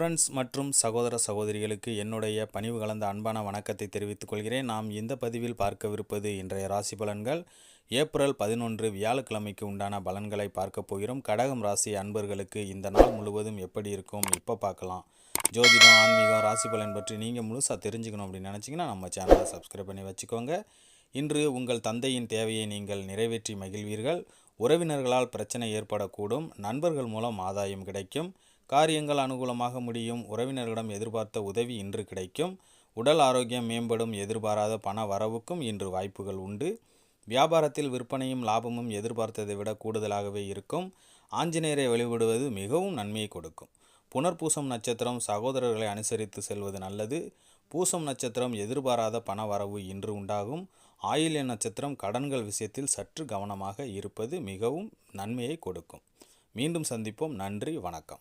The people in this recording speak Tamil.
ஃப்ரெண்ட்ஸ் மற்றும் சகோதர சகோதரிகளுக்கு என்னுடைய பணிவு கலந்த அன்பான வணக்கத்தை தெரிவித்துக் கொள்கிறேன். நாம் இந்த பதிவில் பார்க்கவிருப்பது இன்றைய ராசி பலன்கள். ஏப்ரல் பதினொன்று வியாழக்கிழமைக்கு உண்டான பலன்களை பார்க்க போகிறோம். கடகம் ராசி அன்பர்களுக்கு இந்த நாள் முழுவதும் எப்படி இருக்கும்? இப்போ பார்க்கலாம். ஜோதிடம் ஆன்மீகம் ராசி பலன் பற்றி நீங்கள் முழுசாக தெரிஞ்சுக்கணும் அப்படின்னு நினச்சிங்கன்னா நம்ம சேனலை சப்ஸ்கிரைப் பண்ணி வச்சுக்கோங்க. இன்று உங்கள் தந்தையின் தேவையை நீங்கள் நிறைவேற்றி மகிழ்வீர்கள். உறவினர்களால் பிரச்சனை ஏற்படக்கூடும். நண்பர்கள் மூலம் ஆதாயம் கிடைக்கும். காரியங்கள் அனுகூலமாக முடியும். உறவினர்களிடம் எதிர்பார்த்த உதவி இன்று கிடைக்கும். உடல் ஆரோக்கியம் மேம்படும். எதிர்பாராத பண வரவுக்கும் இன்று வாய்ப்புகள் உண்டு. வியாபாரத்தில் விற்பனையும் லாபமும் எதிர்பார்த்ததை விட கூடுதலாகவே இருக்கும். ஆஞ்சநேயரை வழிபடுவது மிகவும் நன்மையை கொடுக்கும். புனர்பூசம் நட்சத்திரம் சகோதரர்களை அனுசரித்து செல்வது நல்லது. பூசம் நட்சத்திரம் எதிர்பாராத பண வரவு இன்று உண்டாகும். ஆயில்ய நட்சத்திரம் கடன்கள் விஷயத்தில் சற்று கவனமாக இருப்பது மிகவும் நன்மையை கொடுக்கும். மீண்டும் சந்திப்போம். நன்றி. வணக்கம்.